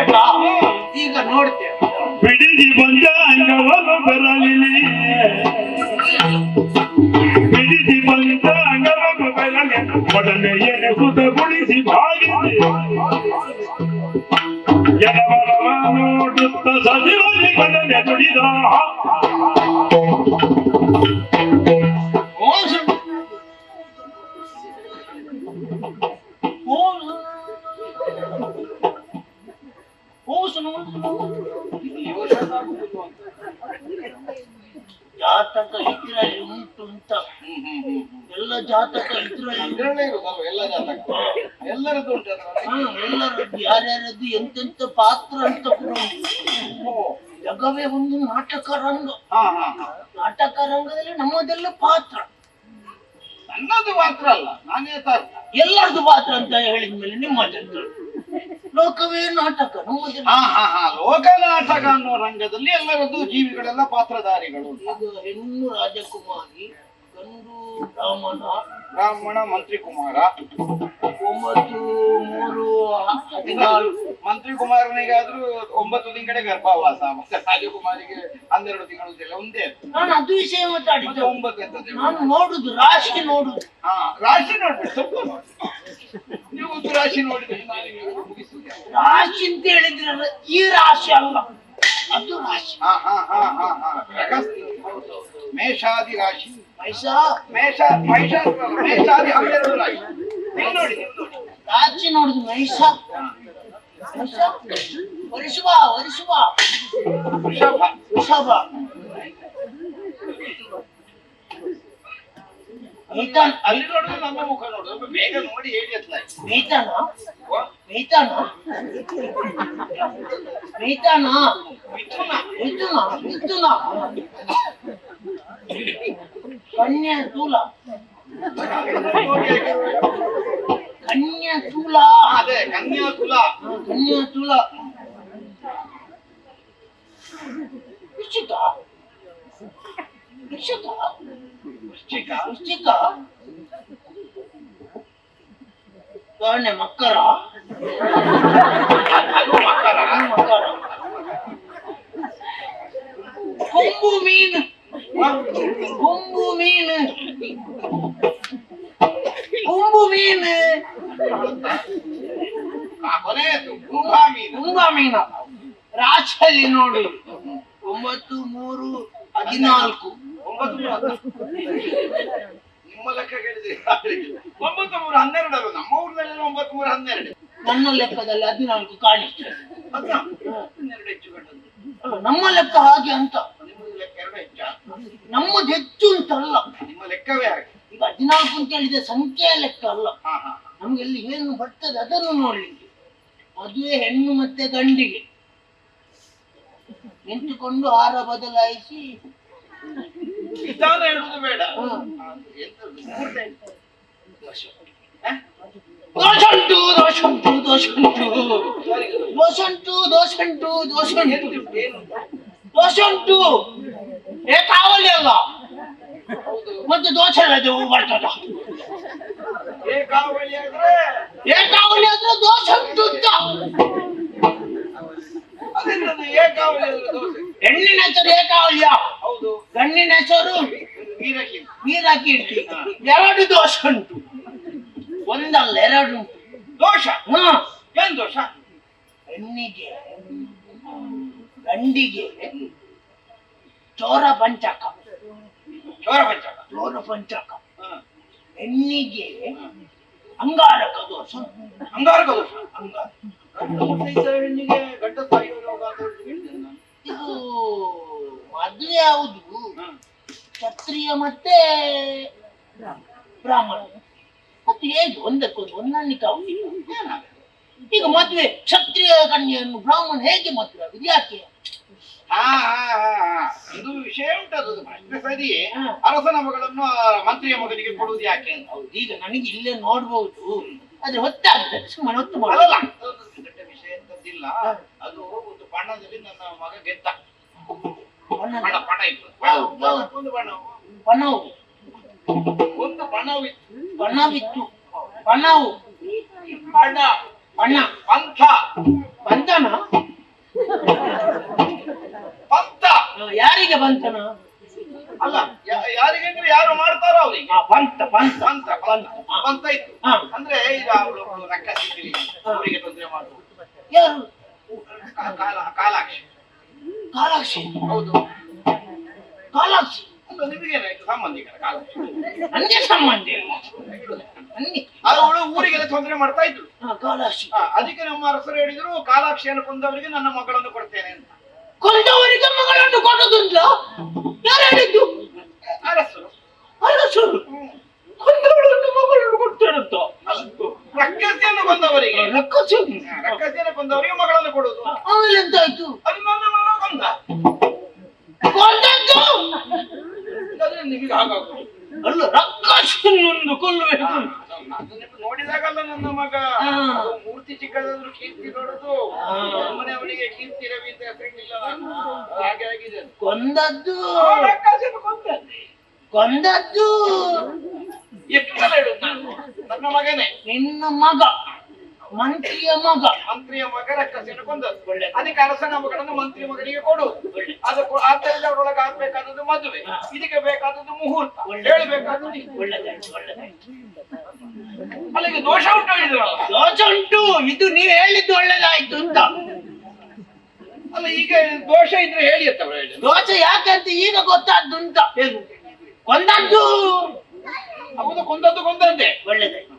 ಬೇಡ ಈಗ ನೋಡ್ತೇವೆ. ಬಿಡಿಸಿ ಬಂದ ಅಂಗವನ್ನು ಬರಲಿಲ್ಲ. ಬಿಡಿದಿ ಬಂದ ಅಂಗವನ್ನು ಬರಲಿ ಮೊದಲೇ ಎನೆಸುತ್ತಗೊಳಿಸಿ ಭಾಗಿಸಿ ಜನವರವ ನೋಡುತ್ತ ಸಜಿವಲಿ ಮೊದಲೇ ನುಡಿದ ಜಾತಕ ಇದ್ರಲ್ಲಿ ಇದ್ರಲ್ಲೇ ಇರುದಲ್ವ ಎಲ್ಲ ಜಾತಕ. ಎಲ್ಲರದ್ದು ಉಂಟು ಅದ್ರಲ್ಲಿ. ಹಾ, ಎಲ್ಲರದ್ದು ಯಾರ್ಯಾರದ್ದು ಎಂತೆಂತ ಪಾತ್ರ ಅಂತ ಕೂಡ ಉಂಟು. ಜಗವೇ ಒಂದು ನಾಟಕ ರಂಗ ಹಾ ಹಾ ಹಾ. ನಾಟಕ ರಂಗದಲ್ಲಿ ನಮ್ಮದೆಲ್ಲ ಪಾತ್ರ. ನನ್ನದು ಪಾತ್ರ ಅಲ್ಲ ನಾನೇ ತಾರ್ತ ಎಲ್ಲರದ್ದು ಪಾತ್ರ ಅಂತ ಹೇಳಿದ ಮೇಲೆ ನಿಮ್ಮದೆಂತ ಲೋಕವೇ ನಾಟಕ ನಮ್ಮದೆಲ್ಲ. ಹಾ ಹಾ ಹಾ. ಲೋಕ ನಾಟಕ ಅನ್ನೋ ರಂಗದಲ್ಲಿ ಎಲ್ಲರದ್ದು ಜೀವಿಗಳೆಲ್ಲ ಪಾತ್ರಧಾರಿಗಳು ಈಗ ಹೆಣ್ಣು ರಾಜಕುಮಾರಿ ಗಂಡು ಬ್ರಾಹ್ಮಣ ಬ್ರಾಹ್ಮಣ ಮಂತ್ರಿ ಕುಮಾರ ಒಂಬತ್ತು ಮೂರು ಹದಿನಾಲ್ಕು. ಮಂತ್ರಿ ಕುಮಾರನಿಗಾದ್ರೂ ಒಂಬತ್ತು ತಿಂಗಳ ಗರ್ಭವಾಸ ಮತ್ತೆ ರಾಜಕುಮಾರಿಗೆ ಹನ್ನೆರಡು ತಿಂಗಳು ಒಂದೇ ನಾನು ಅದು ವಿಷಯ ಒಂಬತ್ತು ನಾನು ನೋಡುದು ರಾಶಿ ನೋಡುದು. ಹಾ ರಾಶಿ ನೋಡ್ಬೇಕು ಸ್ವಲ್ಪ ನೋಡಿ ನೀವು ಒಂದು ರಾಶಿ ನೋಡಿದ್ರೆ. ರಾಶಿ ಅಂತ ಹೇಳಿದ್ರೆ ಈ ರಾಶಿ ಅಲ್ಲ. ಅದು ರಾಶಿ. ಹಾ ಹಾ ಹಾ ಹಾ ಹಾ. ಮೇಷಾದಿ ರಾಶಿ. ಮಹಿಷ ಮೇಷಾದಿ ಹನ್ನೆರಡು ರಾಶಿ ನೀವು ನೋಡಿ ರಾಶಿ ನೋಡುದು ಮಹಿಷ ಮಹಿಷ ವರಿಸುವ ವರಿಸುವ ವೃಷಭ ವೃಷಭ ಮೈತಾನ ಅಲ್ಲಿ ನೋಡುದು ನಮ್ಮ ಮುಖ ನೋಡುದು ಬೇಗ ನೋಡಿ ಹೇಳಿ ಅತ್ಲ ಮೈತಾನ ಮೈತಾನ ಮೈತಾನ ಮಿಥುನ. ಮಿಥುನ ಮಿಥುನ. கன்யசூலா கன்யசூலா அது கன்யசூலா கன்யசூலா ருஷிகா ருஷிகா ருஷிகா ருஷிகா கண்ணே மக்கரா ಕೊನೆಯದು ಕುಂಭ ಮೀನು ತುಂಬ ಮೀನ ರಾಶಿಯಲ್ಲಿ ನೋಡಿ. ಒಂಬತ್ತು ಮೂರು ಹದಿನಾಲ್ಕು. ಒಂಬತ್ತು. ನಿಮ್ಮ ಲೆಕ್ಕ ಕೇಳಿದ್ರೆ ಒಂಬತ್ತು ಮೂರು ಹನ್ನೆರಡು ಅಲ್ಲ ನಮ್ಮ ಊರಿನಲ್ಲಿ ಒಂಬತ್ತು ಮೂರು ಹನ್ನೆರಡು. ನನ್ನ ಲೆಕ್ಕದಲ್ಲಿ ಹದಿನಾಲ್ಕು ಕಾಣಿಸ್ತದೆ ಅಲ್ಲ, ಹನ್ನೆರಡು ಹೆಚ್ಚು ಕಂಡದ್ದು ಅಲ್ಲ, ನಮ್ಮ ಲೆಕ್ಕ ಹಾಗೆ ಅಂತ. ನಿಮ್ಮದು ಲೆಕ್ಕ ಎರಡು ಹೆಚ್ಚ? ನಮ್ಮದು ಹೆಚ್ಚು ಅಂತಲ್ಲ. ನಿಮ್ಮ ಲೆಕ್ಕವೇ ಹಾಗೆ? ಈಗ ಹದಿನಾಲ್ಕು ಅಂತ ಹೇಳಿದ್ರೆ ಸಂಖ್ಯೆಯ ಲೆಕ್ಕ ಅಲ್ಲ. ಹಾ ಹಾ ನಮ್ಗೆ ಎಲ್ಲಿ ಏನು ಬರ್ತದೆ ಅದನ್ನು ನೋಡ್ಲಿಕ್ಕೆ. ಮದುವೆ ಹೆಣ್ಣು ಮತ್ತೆ ಗಂಡಿಗೆ. ನಿಂತುಕೊಂಡು ಹಾರ ಬದಲಾಯಿಸಿ. ಹೇಳುವುದು ಬೇಡ. ದೋಷಂಟು ದೋಷಂಟು ದೋಷಂಟು. ದೋಷಂಟು ದೋಷಂಟು ದೋಷಂಟು. ದೋಷುಂಟು. ಏ ಕಾವಲಿ ಅಲ್ಲ. ಮತ್ತೆ ದೋಷ ಹೂ ಬರ್ತದ ಏಕಾವಳಿ ಅಂದ್ರೆ ದೋಷ ಏಕಾವಳಿ ದೋಸೆ ಹೆಣ್ಣಿನ ಹೆಸರು ಏಕಾವಲಿಯ ಹೌದು. ಗಣ್ಣಿನ ಹೆಸರು ನೀರಾಕಿ ನೀರ ಕೀರ್ತಿ ಎರಡು ದೋಷ ಉಂಟು. ಒಂದಲ್ಲ ಎರಡು ಉಂಟು. ದೋಷ? ಹಾ. ಏನ್ ದೋಷ? ಹೆಣ್ಣಿಗೆ ಗಂಡಿಗೆ ಚೋರ ಪಂಚಕ. ಚೋರ ಪಂಚಕ. ಚೋರ ಪಂಚಕ. ಹೆಣ್ಣಿಗೆ ಅಂಗಾರಕ ದೋಷ. ಅಂಗಾರಕ ದೋಷ. ಅಂಗಾರ ಹೆಣ್ಣಿಗೆ ಗಂಡ ಸಾಯುವ ಯೋಗ ಅಂತ ಹೇಳ್ತೇನೆ ನಾನು. ಇದು ಮದುವೆ ಯಾವುದು ಕ್ಷತ್ರಿಯ ಮತ್ತೆ ಬ್ರಾಹ್ಮಣ. ಮತ್ತೆ ಹೇಗೆ ಒಂದಕ್ಕೊಂದು ಹೊಂದಾಣಿಕೆ ಆಗುದಿಲ್ಲ? ಈಗ ಮದುವೆ ಕ್ಷತ್ರಿಯ ಕನ್ಯೆಯನ್ನು ಬ್ರಾಹ್ಮಣ ಹೇಗೆ ಮದುವೆ ಆಗುದು ಯಾಕೆ. ಇದು ವಿಷಯ ಉಂಟದು ಪ್ರಶ್ನೆ ಸರಿ ಹ. ಅರಸನ ಮಗಳನ್ನು ಮಂತ್ರಿಯ ಮಗನಿಗೆ ಕೊಡುವುದು ಯಾಕೆ ಅಂತ. ಹೌದು ಈಗ ನನಗೆ ಇಲ್ಲೇ ನೋಡ್ಬಹುದು ಆದ್ರೆ ಹೊತ್ತಾಗ್ತದೆ ಸುಮ್ಮನೆ ಹೊತ್ತು ಮಾಡಲ್ಲ ದೊಡ್ಡ ವಿಷಯ ಅಂತದ್ದಿಲ್ಲ. ಅದು ಒಂದು ಬಣ್ಣದಲ್ಲಿ ನನ್ನ ಮಗ ಗೆದ್ದ. ಬಣ್ಣ ಬಣ್ಣ ಇತ್ತು. ಒಂದು ಬಣ ಪಣವು ಒಂದು ಬಣವಿತ್ತು ಬಣ್ಣ. ಬಣ್ಣ. ಬಣ ಪಂಥ. ಬಂಧನ ಯಾರಿಗೆ ಬಂತನ ಅಲ್ಲ ಯಾರಿಗೆ ಯಾರು ಮಾಡ್ತಾರೋ ಅವರಿಗೆ. ಬಂತ ಬಂತ. ಬಂತ ಬಂತ ಇತ್ತು ಅಂದ್ರೆ ಈಗ ಅವಳು ರಕ್ಕಸಿದ್ರಿ ಅವರಿಗೆ ತೊಂದರೆ ಮಾಡುದು ಯಾರು? ಕಾ- ಕಾಲ ಕಾಲಾಕ್ಷಿ. ಕಾಲಾಕ್ಷಿ? ಹೌದು. ಕಾಲಾಕ್ಷಿ? ನಿಮಗೇನಾಯ್ತು ಸಂಬಂಧಿಕರ ಕಾಲಾಕ್ಷಿ. ನನ್ಗೆ ಸಂಬಂಧ ಇಲ್ಲ. ನನ್ಗೆ. ಅವಳು ಊರಿಗೆಲ್ಲ ತೊಂದರೆ ಮಾಡ್ತಾ ಇದ್ರು ಕಾಲಾಕ್ಷಿ. ಅದಕ್ಕೆ ನಮ್ಮ ಅರಸರು ಹೇಳಿದ್ರು ಕಾಲಾಕ್ಷಿಯನ್ನು ಕೊಂದವರಿಗೆ ನನ್ನ ಮಗಳನ್ನು ಕೊಡ್ತೇನೆ ಅಂತ. ಕೊಂದವರಿಗೆ ಮಗಳನ್ನು ಕೊಡುದಿಲ್ಲ ಯಾರು ಹೇಳಿದ್ದು? ಅರಸರು. ಅರಸರು ಕೊಂದವಳನ್ನು ಮಗಳನ್ನು ಕೊಡ್ತಾರಂತ. ರಕ್ಕಸಿಯನ್ನು ಬಂದವರಿಗೆ ರಕ್ಕಸಿ ರಕ್ಕಸಿಯನ್ನು ಕೊಂದವರಿಗೆ ಮಗಳನ್ನು ಕೊಡೋದು ಆಮೇಲೆ ಎಂತಾಯ್ತು? ಅದು ನನ್ನ ಮಗಳ ಕೊಂದ. ಕೊಂದದ್ದು? ನಿಮಗೆ ಹಾಗಾಗುದು ಅಲ್ಲ ರಕ್ಕಸನ್ನೊಂದು ಕೊಲ್ಲಬೇಕು ಅದನ್ನ ನೋಡಿದಾಗಲ್ಲ ನನ್ನ ಮಗ. ಮೂರ್ತಿ ಚಿಕ್ಕದಾದ್ರೂ ಕೀರ್ತಿ ನೋಡುದು. ನಮ್ಮನೆ ಅವನಿಗೆ ಕೀರ್ತಿ ರವಿ ಅಂತ ಹೆಸರಿಲ್ಲ ಹಾಗೆ ಆಗಿದೆ. ಕೊಂದದ್ದು. ಕೊಂದದ್ದು. ಎಷ್ಟು ಸಲ ಹೇಳುದು ನಾನು? ನನ್ನ ಮಗನೇ. ನಿನ್ನ ಮಗ. ಮಂತ್ರಿಯ ಮಗ. ಮಂತ್ರಿಯ ಮಗ ರಕ್ಕಸನ್ನು ಕೊಂದದ್ದು. ಒಳ್ಳೆ ಅದಕ್ಕೆ ಅರಸನ ಮಗಳನ್ನು ಮಂತ್ರಿ ಮಗನಿಗೆ ಕೊಡು. ಅದು ಆದ್ದರಿಂದ ಅವರೊಳಗೆ ಆಗ್ಬೇಕಾದದ್ದು ಮದುವೆ. ಇದಕ್ಕೆ ಬೇಕಾದದ್ದು ಮುಹೂರ್ತ. ಹೇಳಬೇಕಾದದ್ದು ಒಳ್ಳೆದಾಯ್ತು. ಅಲ್ಲ ಈಗ ದೋಷ ಉಂಟು ಹೇಳಿದ್ರಲ್ಲ? ದೋಷ ಉಂಟು. ಇದು ನೀವು ಹೇಳಿದ್ದು ಒಳ್ಳೆದಾಯ್ತು ಅಂತ. ಅಲ್ಲ ಈಗ ದೋಷ ಇದ್ರೆ ಹೇಳಿ ಅಂತ ಹೇಳಿ ದೋಷ ಯಾಕಂತ ಈಗ ಗೊತ್ತಾದ್ದು ಅಂತ. ಕೊಂದದ್ದು. ಕೊಂದದ್ದು ಕೊಂದಂತೆ ಒಳ್ಳೆದಾಯ್ತು.